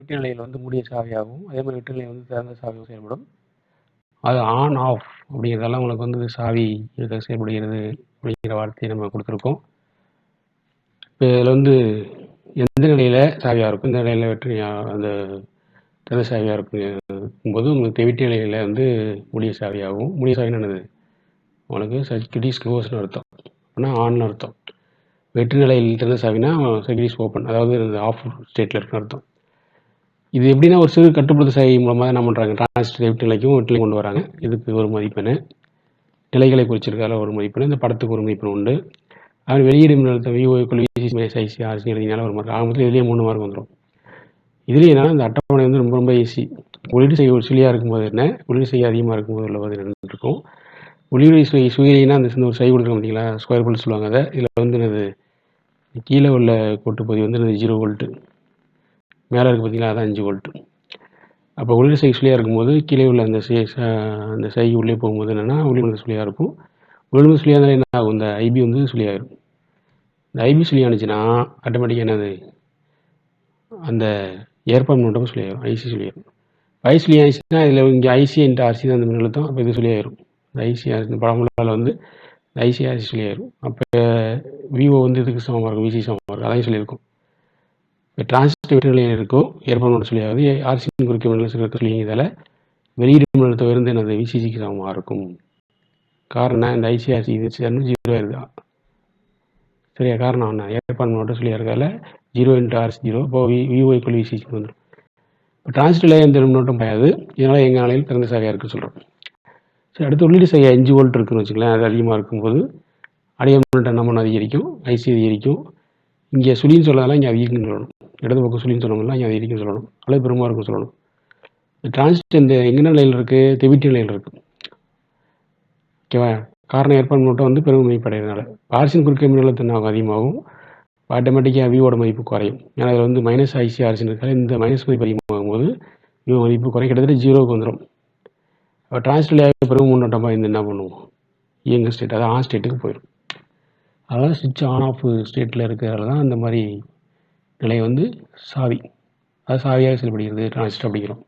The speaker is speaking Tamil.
வெட்டு நிலையில் வந்து மூடிய சாவியாகவும் அதே மாதிரி வெட்டு நிலையில் வந்து திறந்த சாவியாகவும் செயல்படும். அது ஆன் ஆஃப் அப்படிங்கிறதெல்லாம் உங்களுக்கு வந்து சாவி இருக்க செயல்படுகிறது அப்படிங்கிற வார்த்தையை நம்ம கொடுத்துருக்கோம். இப்போ இதில் வந்து எந்த நிலையில் சாவியாக இருக்கும்? இந்த நிலையில் வெற்றி அந்த திறந்த சாவியாக இருக்கும் போது உங்களுக்கு வெட்டி நிலையில் வந்து முடிய சாவியாகவும் முடிய சாவின்னு என்னது? உங்களுக்கு சர்க்கிட் க்ளோஸ்னு அர்த்தம். அப்படின்னா ஆன்னு அர்த்தம். வெற்றி நிலையில் திறந்த சாவினா சர்க்கிட் ஓப்பன் அதாவது ஆஃப் ஸ்டேட்டில் இருக்குன்னு அர்த்தம். இது எப்படின்னா ஒரு சிறு கட்டுப்படுத்த சாவி மூலமாக என்ன பண்ணுறாங்க டிரான்சிஸ்டர் வெட்டு நிலைக்கும் கொண்டு வராங்க. இதுக்கு ஒரு மதிப்பெண். நிலைகளை குறிச்சிருக்கால ஒரு மதிப்பெண். இந்த படத்துக்கு ஒரு மதிப்பெண் உண்டு. அவர் வெளியீடு மின்னழுத்த விஓ விசி ஆர்சி எழுதினால ஒரு மார்க் ஆரம்பத்தில் இதுலேயே மூணு மார்க் வந்துடும் இதுலேயே என்னன்னா இந்த அட்டவணை வந்து ரொம்ப ரொம்ப ஈஸி உள்ளீடு செய்ய ஒரு சிலியாக இருக்கும்போது என்ன? உள்ளீடு செய்ய அதிகமாக இருக்கும்போது உள்ள பதில் என்னன்னு இருக்கும். உள்ளீடு சுய சுயிலினா அந்த சின்ன ஒரு சை கொடுக்குறோம் பார்த்தீங்களா? ஸ்கொயர் போல்ட் சொல்லுவாங்க அதை. இதில் வந்து என்னது? கீழே உள்ள கோட்டுப்பகுதி வந்து ஜீரோ வோல்ட்டு மேலே இருக்குது பார்த்தீங்களா? அதான் அஞ்சு வோல்ட்டு அப்போ உள்ளே சை சுழியாக இருக்கும்போது கீழே உள்ள அந்த சை அந்த சை உள்ளே போகும்போது என்னென்னா உள்ளீடு சுழியாக இருக்கும். உள்ளீடு சுழியாக இருந்தால் என்ன ஆகும்? இந்த ஐபி வந்து சுழியாகிடும் இந்த ஐபி சுழியானுச்சுன்னா ஆட்டோமேட்டிக்காக என்னது? அந்த ஏற்பாடு மட்டும் சொல்லியாயிரும் ஐசி சொல்லியாயிரும் ஐசி ஆயிடுச்சுன்னா இதில் இங்கே ஐசி இன்ட்டு ஆர்சி தான் அந்த மின்னழுத்தம் அப்போ இது சொல்லியாயிரும் இந்த ஐசி ஆர்சி பழமுள்ளால் வந்து ஐசி ஆர்சி சொல்லியாயிரும் அப்போ விவோ வந்து இதுக்கு சமமாக இருக்கும். விசி சமமாக இருக்கும். அதையும் சொல்லியிருக்கும். இப்போ டிரான்சிஸ்டர் வெட்டு இருக்கும் ஏற்பாடு மட்டும் சொல்லியாகுது ஆர்சி குறிக்க மின்னழுத்தம் சொல்லிங்கிறதால வெளியீடு மின்னழுத்தம் இருந்து எனது விசிசிக்கு சமமாக இருக்கும் காரணம் இந்த ஐசிஆர்சி இது சேர்ந்து ஜீரோ ஆயிருது? சரியா? காரணம் என்ன? ஏற்பாடு மட்டும் சொல்லி இருக்கால ஜீரோ இன்ட்டு ஆர்ஸ் ஜீரோ இப்போ வி விஓ ஈக்குவல் விசிக்கு வந்துடும் இப்போ டிரான்சிஸ்டரில் எந்த மின்னோட்டம் பாயாது இதனால் எங்கள் ஆலையில் திறந்த சாவியாக இருக்குது சொல்கிறோம் சரி அடுத்து உள்ளீடு செய்ய அஞ்சு வோல்ட் இருக்குன்னு வச்சுக்கலாம் அது அதிகமாக இருக்கும்போது அடைய மின்னோட்டம் என்ன பண்ண அதிகரிக்கும். ஐசி அதிகரிக்கும். இங்கே சுழின்னு சொல்லாதான் இங்கே அதிகரிக்குன்னு சொல்லணும். இடது பக்கம் சுழின்னு சொன்னோம்னா இங்கே அதிகரிக்குன்னு சொல்லணும். அல்லது பெருமா இருக்கும் சொல்லணும். இந்த இந்த எங்கே நிலையில் இருக்குது தெவிட்டி நிலையில் இருக்குது ஓகேவா காரணம் ஏற்பாடு மட்டும் வந்து பெரும் மதிப்படைகிறதுனால ஆர்சின் குறுக்கே மின்னழுத்தம் ஆகும் அதிகமாகும். ஆட்டோமேட்டிக்காக விவோட மதிப்பு குறையும். ஏன்னா அதில் வந்து மைனஸ் ஐசி ஆர்சின் இருக்காது. இந்த மைனஸ் மதிப்பு அதிகமாகும் போது விவோ மதிப்பு குறையும். கிட்டத்தட்ட ஜீரோவுக்கு வந்துடும் அப்போ டிரான்ஸ்டர்லேயே பெரும் முன்னோட்டமாக இருந்து என்ன பண்ணுவோம்? இயங்க ஸ்டேட் அதாவது ஆன் ஸ்டேட்டுக்கு போயிடும் அதாவது சுவிட்ச் ஆன் ஆஃப் ஸ்டேட்டில் இருக்கிறதால தான் அந்த மாதிரி நிலை வந்து சாவி. அது சாவியாக செயல்படுகிறது டிரான்சிஸ்டர் அப்படிங்கிறோம்.